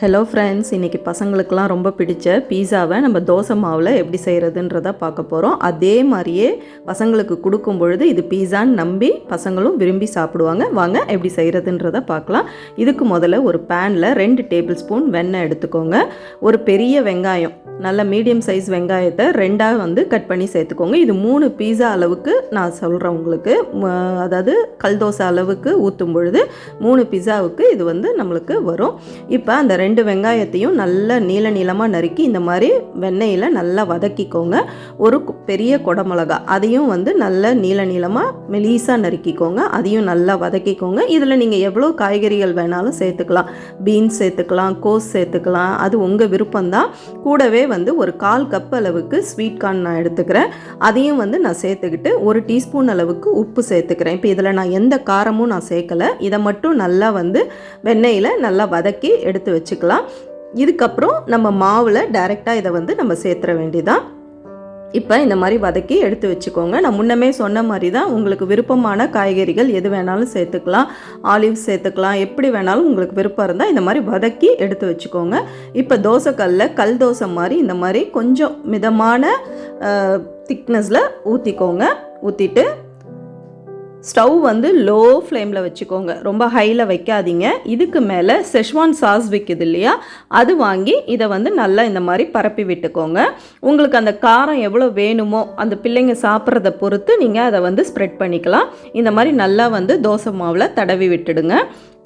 Hello friends இன்றைக்கி பசங்களுக்கெலாம் ரொம்ப பிடிச்ச பீஸாவை நம்ம தோசை மாவில் எப்படி செய்கிறதுன்றத பார்க்க போகிறோம் அதே மாதிரியே பசங்களுக்கு கொடுக்கும் பொழுது இது பீஸான்னு நம்பி பசங்களும் விரும்பி சாப்பிடுவாங்க. வாங்க எப்படி செய்கிறதுன்றத பார்க்கலாம். இதுக்கு முதல்ல ஒரு பேனில் ரெண்டு டேபிள் ஸ்பூன் வெண்ணெய் எடுத்துக்கோங்க. ஒரு பெரிய வெங்காயம் நல்ல மீடியம் சைஸ் வெங்காயத்தை ரெண்டாக வந்து கட் பண்ணி சேர்த்துக்கோங்க. இது மூணு பீஸா அளவுக்கு நான் சொல்கிறேன் உங்களுக்கு. அதாவது கல் தோசை அளவுக்கு ஊற்றும் பொழுது மூணு பீஸாவுக்கு இது வந்து நம்மளுக்கு வரும். இப்போ அந்த ரெண்டு ரெண்டு வெங்காயத்தையும் நல்லா நீள நீளமாக நறுக்கி இந்த மாதிரி வெண்ணெயில் நல்லா வதக்கிக்கோங்க. ஒரு பெரிய குடமிளகா அதையும் வந்து நல்ல நீள நீளமாக மெலீஸாக நறுக்கிக்கோங்க. அதையும் நல்லா வதக்கிக்கோங்க. இதில் நீங்கள் எவ்வளோ காய்கறிகள் வேணாலும் சேர்த்துக்கலாம். பீன்ஸ் சேர்த்துக்கலாம் கோஸ் சேர்த்துக்கலாம். அது உங்கள் விருப்பம்தான். கூடவே வந்து ஒரு கால் கப் அளவுக்கு ஸ்வீட் கார்ன் நான் எடுத்துக்கிறேன். அதையும் வந்து நான் சேர்த்துக்கிட்டு ஒரு டீஸ்பூன் அளவுக்கு உப்பு சேர்த்துக்கிறேன். இப்போ இதில் நான் எந்த காரமும் நான் சேர்க்கலை. இதை மட்டும் நல்லா வந்து வெண்ணெயில் நல்லா வதக்கி எடுத்து வச்சுக்கலாம். இதுக்கப்புறம் நம்ம மாவில் டைரெக்டாக இதை வந்து நம்ம சேர்த்துற வேண்டியதான் இப்போ இந்த மாதிரி வதக்கி எடுத்து வச்சுக்கோங்க. நான் முன்னமே சொன்ன மாதிரி தான் உங்களுக்கு விருப்பமான காய்கறிகள் எது வேணாலும் சேர்த்துக்கலாம். ஆலிவ் சேர்த்துக்கலாம். எப்படி வேணாலும் உங்களுக்கு விருப்பம் இருந்தால் இந்த மாதிரி வதக்கி எடுத்து வச்சுக்கோங்க. இப்போ தோசைக்கல்ல கல் தோசை மாதிரி இந்த மாதிரி கொஞ்சம் மிதமான திக்னஸில் ஊற்றிக்கோங்க ஊற்றிட்டு ஸ்டவ் வந்து லோ ஃப்ளேமில் வச்சுக்கோங்க. ரொம்ப ஹையில் வைக்காதீங்க. இதுக்கு மேலே செஷ்வான் சாஸ் விற்குது இல்லையா? அது வாங்கி இதை வந்து நல்லா இந்த மாதிரி பரப்பி விட்டுக்கோங்க. உங்களுக்கு அந்த காரம் எவ்வளோ வேணுமோ அந்த பிள்ளைங்க சாப்பிட்றத பொறுத்து நீங்கள் அதை வந்து ஸ்ப்ரெட் பண்ணிக்கலாம். இந்த மாதிரி நல்லா வந்து தோசை மாவில் தடவி விட்டுடுங்க.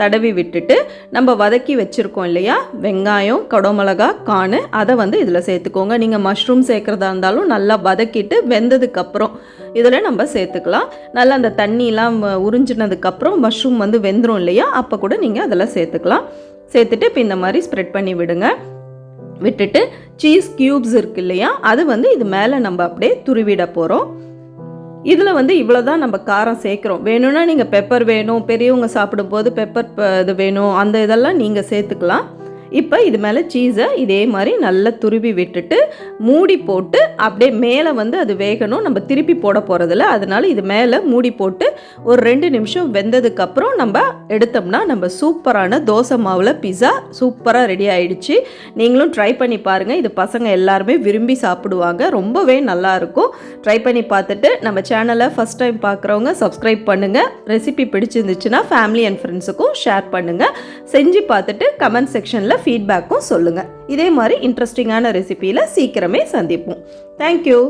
தடவி விட்டுட்டு நம்ம வதக்கி வச்சுருக்கோம் இல்லையா? வெங்காயம் குடமிளகா காணு அதை வந்து இதில் சேர்த்துக்கோங்க. நீங்கள் மஷ்ரூம் சேர்க்குறதா இருந்தாலும் நல்லா வதக்கிட்டு வெந்ததுக்கப்புறம் இதில் நம்ம சேர்த்துக்கலாம். நல்லா அந்த தண்ணியெலாம் உறிஞ்சினதுக்கப்புறம் மஷ்ரூம் வந்து வெந்துடும் இல்லையா? அப்போ கூட நீங்கள் அதில் சேர்த்துக்கலாம். சேர்த்துட்டு இப்போ இந்த மாதிரி ஸ்ப்ரெட் பண்ணி விடுங்க. விட்டுட்டு சீஸ் க்யூப்ஸ் இருக்கு இல்லையா? அது வந்து இது மேலே நம்ம அப்படியே துருவிட போகிறோம் இதில் வந்து இவ்வளோ தான் நம்ம காரம் சேர்க்குறோம். வேணும்னா நீங்கள் பெப்பர் வேணும் பெரியவங்க சாப்பிடும்போது பெப்பர் இது வேணும் அந்த இதெல்லாம் நீங்கள் சேர்த்துக்கலாம். இப்போ இது மேலே சீஸை இதே மாதிரி நல்லா துருவி விட்டுட்டு மூடி போட்டு அப்படியே மேலே வந்து அது வேகணும். நம்ம திருப்பி போட போகிறதில்ல அதனால இது மேலே மூடி போட்டு ஒரு ரெண்டு நிமிஷம் வெந்ததுக்கப்புறம் நம்ம எடுத்தோம்னா நம்ம சூப்பரான தோசை மாவில் பிஸா சூப்பராக ரெடி ஆயிடுச்சு. நீங்களும் ட்ரை பண்ணி பாருங்கள் இது பசங்க எல்லாருமே விரும்பி சாப்பிடுவாங்க. ரொம்பவே நல்லா இருக்கும். ட்ரை பண்ணி பார்த்துட்டு நம்ம சேனலை ஃபஸ்ட் டைம் பார்க்குறவங்க சப்ஸ்கிரைப் பண்ணுங்கள் ரெசிபி பிடிச்சிருந்துச்சுன்னா ஃபேமிலி அண்ட் ஃப்ரெண்ட்ஸுக்கும் ஷேர் பண்ணுங்கள் செஞ்சு பார்த்துட்டு கமெண்ட் செக்ஷனில் ஃபீட்பேக்கும் சொல்லுங்கள் இதே மாதிரி இன்ட்ரெஸ்டிங்கான ரெசிபியில் சீக்கிரமே சந்திப்போம். தேங்க்யூ